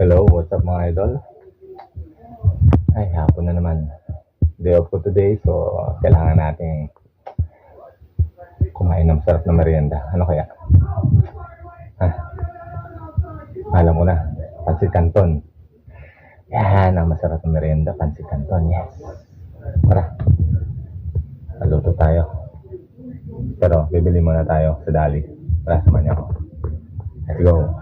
Hello, what's up mga idol? Ay, hapon na naman. Day off ko today, so kailangan nating kumain ng sarap na merienda. Ano kaya? Ha? Alam mo na, pansit canton. Yan, ang masarap na merienda, pansit canton, yes. Tara, naluto tayo. Pero, bibili muna tayo sa Dali. Tara, samahan niyo ako. Let's go.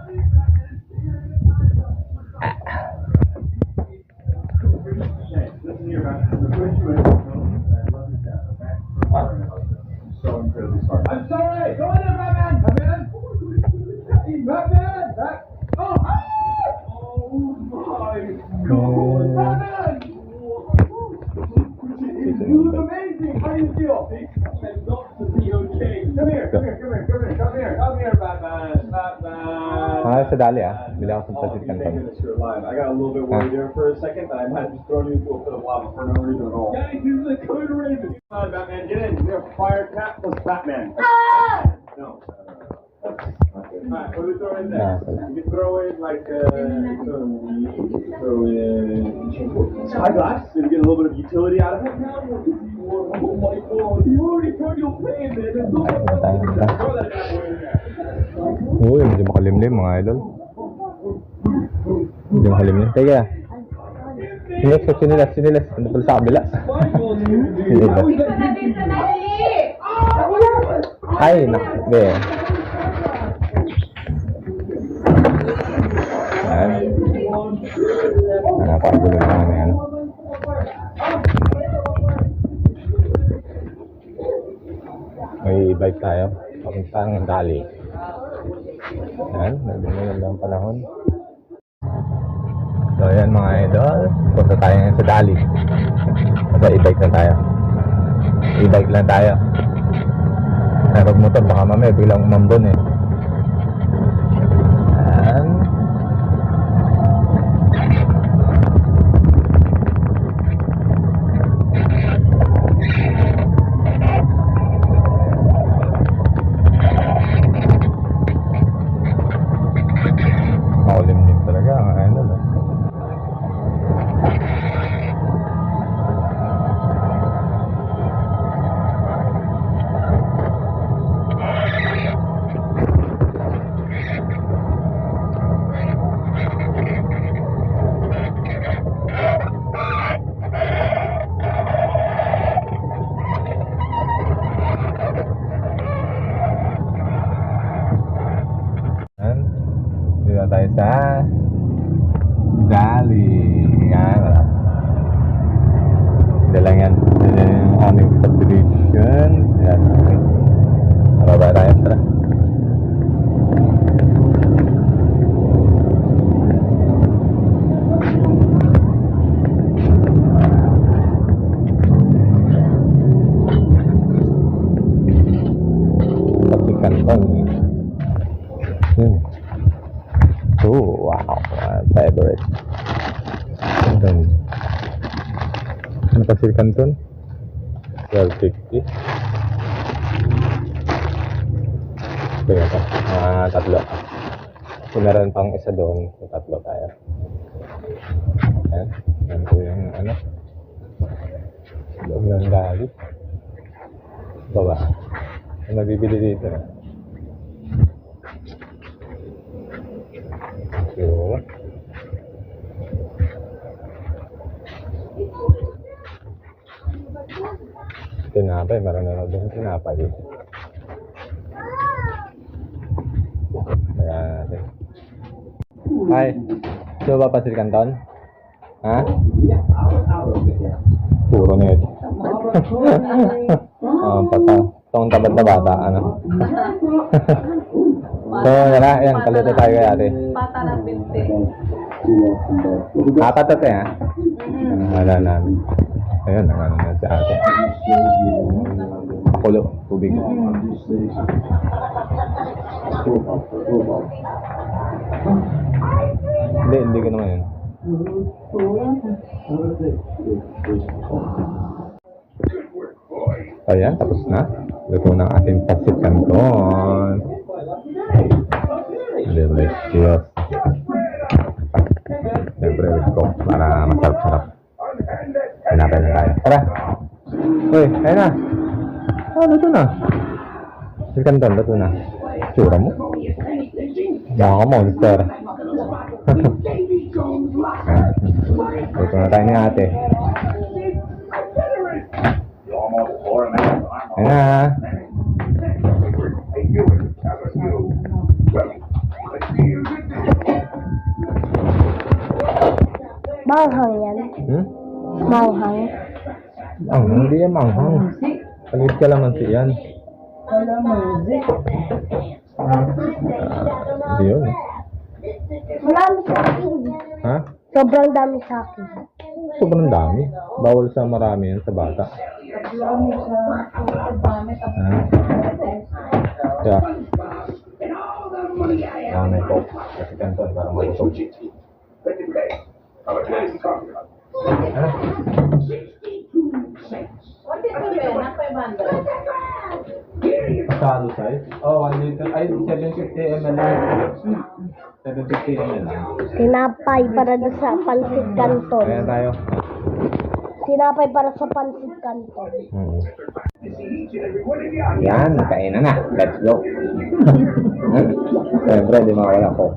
Batman. Ah, sa ah. Bili ako ng pansit you're canton. making this your life. I got a little bit worried there for a second that I might have just thrown you into a pit of lava for no reason at all. Guys, this is the code raven. Come on, Batman, get in. You're a fire cat plus Batman. No. That's not good. Alright, what do we throw in there? You can throw in like uh, some, throw in spyglass and get a little bit of utility out of it. Oh my god, you already put your pain there. There's no more Throw that there. Uy, medyo makalimlim mga idol. Medyo makalimlim. Teka. Sinilas ko, sinilas, sinilas. Ano pala sa kabila? Sinilas. Ay, naku. Be. Ayan. Napakagulo na kami, ano. May bike tayo. Papuntang Dali. Ayan, nagmumulong ang panahon. So, ayan mga idol. Punta tayo ngayon sa Dali. Basta e-bike lang tayo. E-bike lang tayo. Pero motor, baka mamaya biglang umambon eh. Dito na tayo sa Dali. Yan. wala. Hindi lang yan. Yan yung aming subdivision. Yan. Okay. Mababa tayo. Tara. Pati kantong. Hmm. Oh, wow. Uh, favorite. Canton. Ano pa si Canton? 1250. Kaya pa. Ah, tatlo. Kung meron pang isa doon, so tatlo tayo. Ayan. Yan po yung ano. Loob ng gali. Baba. Ano nabibili dito? Tinapay, meron na doon tinapay. Kaya natin. Hi. Gusto ba pa si Canton? Ha? Puro na ito. Ah, pata. Itong tabad na bata, ano? so, yan na. Yan, kalito tayo kay ate. Pata ng binti. Apat ate, ha? Wala na. Ayun, nangano na si ate. Pakulo, tubig. Hindi, hindi ko naman yun. Ayan, tapos na. Luto ng ating pasit canton. Delicious. with Coke para masarap-sarap. Hanapin na tayo. Tara! Uy, ayun na! Oh, luto na. Si Kanton, luto na. Tsura mo? Baka ka monster. luto na tayo ni ate. Ayun na. Manghang. Ang hindi yan manghang. Palit ka lang si yan. Ah, Hindi yun. Marami sa akin. Ha? Sobrang dami sa akin. Sobrang dami. Bawal sa marami yan sa bata. Ah. Yeah. Ah, may coke. Kasi kanton para malusog. What is the Ben? Na 500. Salo size? Oh, 1 liter. Ay, 750 ml lang. 750 ml lang. Tinapay para doon sa pansit Kaya canton. tayo. Tinapay para sa pansit canton. Hmm. Yan, kainan na. Let's go. Siyempre, di mawala ko.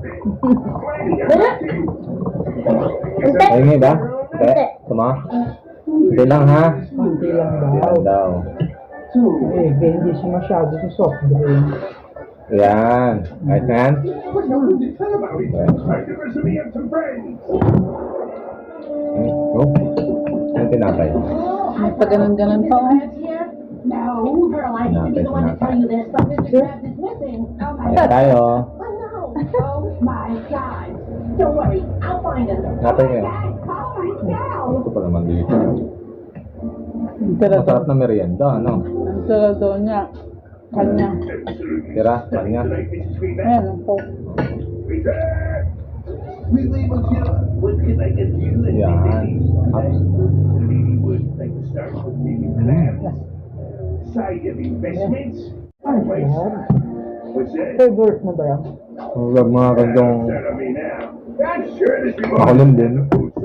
Hindi. Ba? Hindi. Tuma? Hindi lang ha? Hindi lang Hindi daw. lang daw. Eh, hindi siya masyado sa soft drink. Yan. Ayos na yan? Go. Ano tinapay? Pag ganun-ganun pa, oh. No, girl, I didn't Tinapay, even want to tell you this, but Mr. Krabs is missing. Ayan tayo. Oh. Oh, my God. Don't worry, I'll find him. Tinapay ngayon. Call right now. Ito pa naman dito. Masarap na merienda, ano? Daw niya. Kanya. Tira, kanya. Ayan, you? Yan. That? Favorite mo ba yan? Huwag mga is makulim din.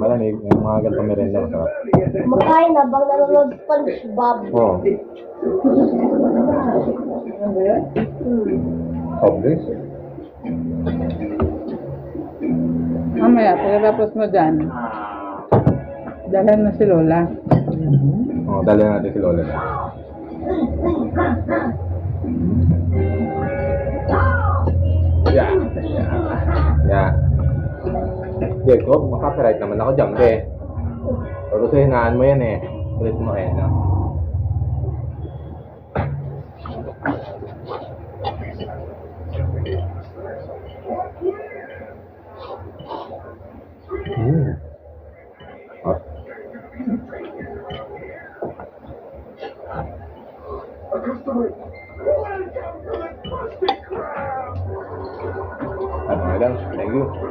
Malamig. Yung mga gandong merienda masarap. Kumakain na bang nanonood SpongeBob? Oo. Ano ba yan? Obvious. Mamaya, pagkatapos mo dyan, dalhan na si Lola. Oo, dali natin si Lola Jacob, makapiright naman ako dyan, be. Pero sa hinaan mo yan eh. Ulit mo eh, no? Mm. Hot. Ano lang, thank you.